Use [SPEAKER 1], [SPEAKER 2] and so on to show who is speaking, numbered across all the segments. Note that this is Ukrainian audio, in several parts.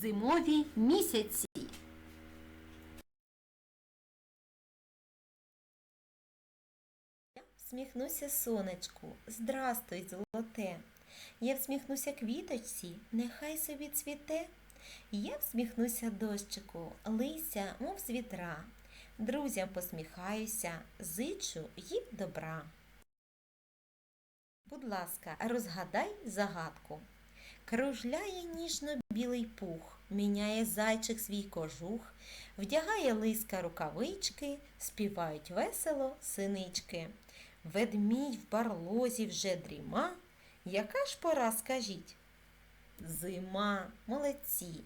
[SPEAKER 1] Зимові місяці.
[SPEAKER 2] Всміхнуся сонечку, здрастуй, золоте. Я всміхнуся квіточці, нехай собі цвіте. Я всміхнуся дощику, лися, мов з вітра. Друзям посміхаюся, зичу їм добра. Будь ласка, розгадай загадку. Кружляє ніжно білий пух, міняє зайчик свій кожух, вдягає лиска рукавички, співають весело синички. Ведмідь в барлозі вже дріма. Яка ж пора, скажіть? Зима, молодці.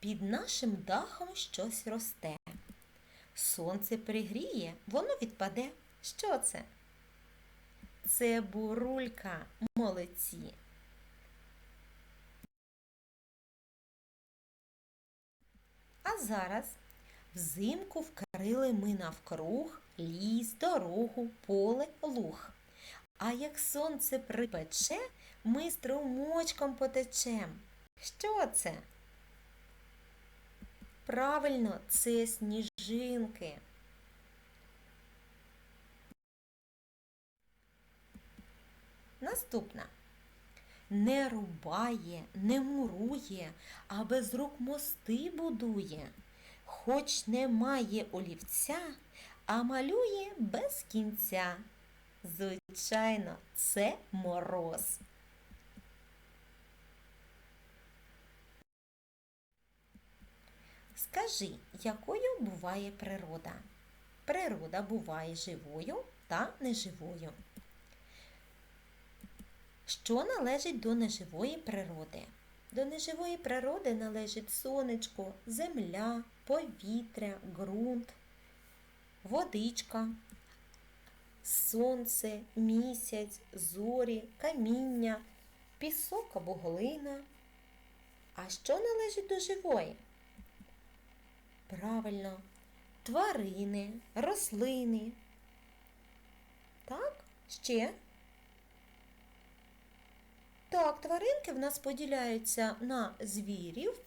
[SPEAKER 2] Під нашим дахом щось росте. Сонце пригріє, воно відпаде. Що це? Це бурулька, молодці. А зараз взимку вкрили ми навкруг ліс, дорогу, поле, луг. А як сонце припече, ми струмочком потечем. Що це? Правильно, це сніжинки. Наступна. Не рубає, не мурує, а без рук мости будує. Хоч немає олівця, а малює без кінця. Звичайно, це мороз. Скажи, якою буває природа? Природа буває живою та неживою. Що належить до неживої природи? До неживої природи належить сонечко, земля, повітря, ґрунт, водичка, сонце, місяць, зорі, каміння, пісок або глина. А що належить до живої? Правильно, тварини, рослини. Так, ще. Так, тваринки в нас поділяються на звірів,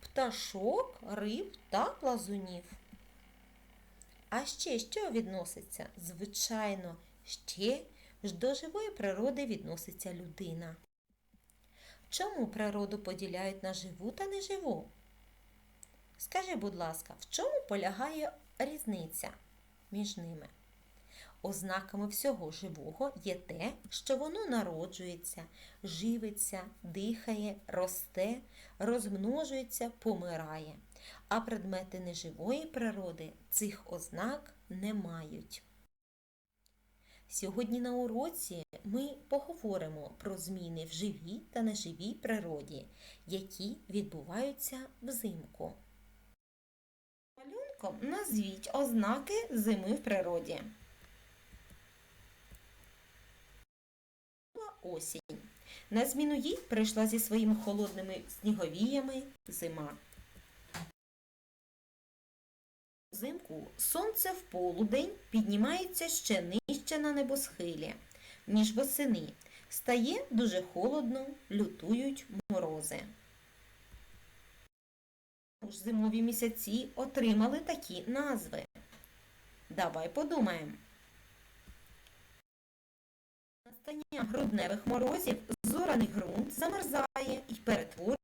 [SPEAKER 2] пташок, риб та плазунів. А ще що відноситься? Звичайно, ще ж до живої природи відноситься людина. Чому природу поділяють на живу та неживу? Скажи, будь ласка, в чому полягає різниця між ними? Ознаками всього живого є те, що воно народжується, живиться, дихає, росте, розмножується, помирає. А предмети неживої природи цих ознак не мають. Сьогодні на уроці ми поговоримо про зміни в живій та неживій природі, які відбуваються взимку. Малюнком назвіть ознаки зими в природі. Осінь. На зміну їй прийшла зі своїми холодними сніговіями зима. Взимку сонце в полудень піднімається ще нижче на небосхилі, ніж восени. Стає дуже холодно, лютують морози. Ж зимові місяці отримали такі назви. Давай подумаємо. Настання грудневих морозів зораний ґрунт замерзає і перетворює.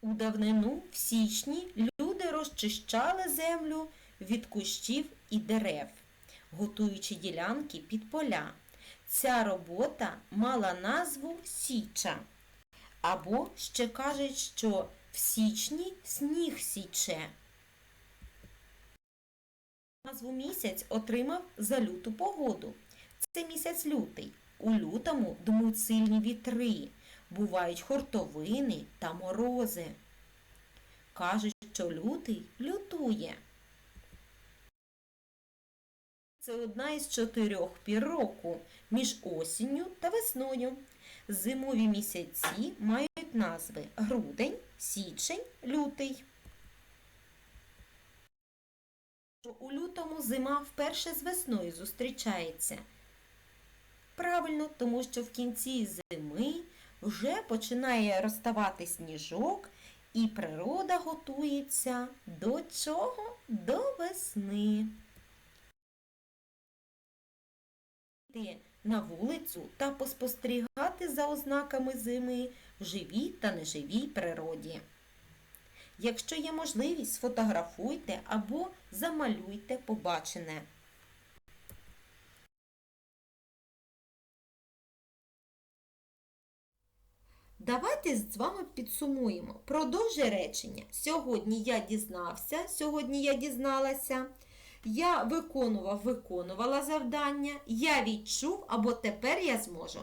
[SPEAKER 2] У давнину в січні люди розчищали землю від кущів і дерев, готуючи ділянки під поля. Ця робота мала назву Січа. Або ще кажуть, що в січні сніг січе. Назву місяць отримав за люту погоду. Це місяць лютий. У лютому дмуть сильні вітри, бувають хортовини та морози. Кажуть, що лютий лютує. Це одна із чотирьох пір року між осінню та весною. Зимові місяці мають назви грудень, січень, лютий. У лютому зима вперше з весною зустрічається. Правильно, тому що в кінці зими вже починає розставати сніжок, і природа готується до чого? До весни. На вулицю та поспостерігати за ознаками зими в живій та неживій природі. Якщо є можливість, сфотографуйте або замалюйте побачене. Давайте з вами підсумуємо. Продовжує речення. Сьогодні я дізнався, сьогодні я дізналася. Я виконував, виконувала завдання. Я відчув або тепер я зможу.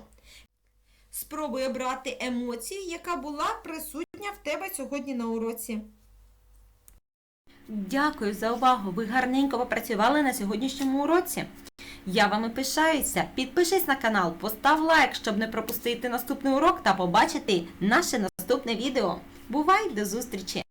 [SPEAKER 2] Спробуй обрати емоцію, яка була присутня в тебе сьогодні на уроці.
[SPEAKER 1] Дякую за увагу. Ви гарненько попрацювали на сьогоднішньому уроці. Я вами пишаюся. Підпишись на канал, постав лайк, щоб не пропустити наступний урок та побачити наше наступне відео. Бувай до зустрічі!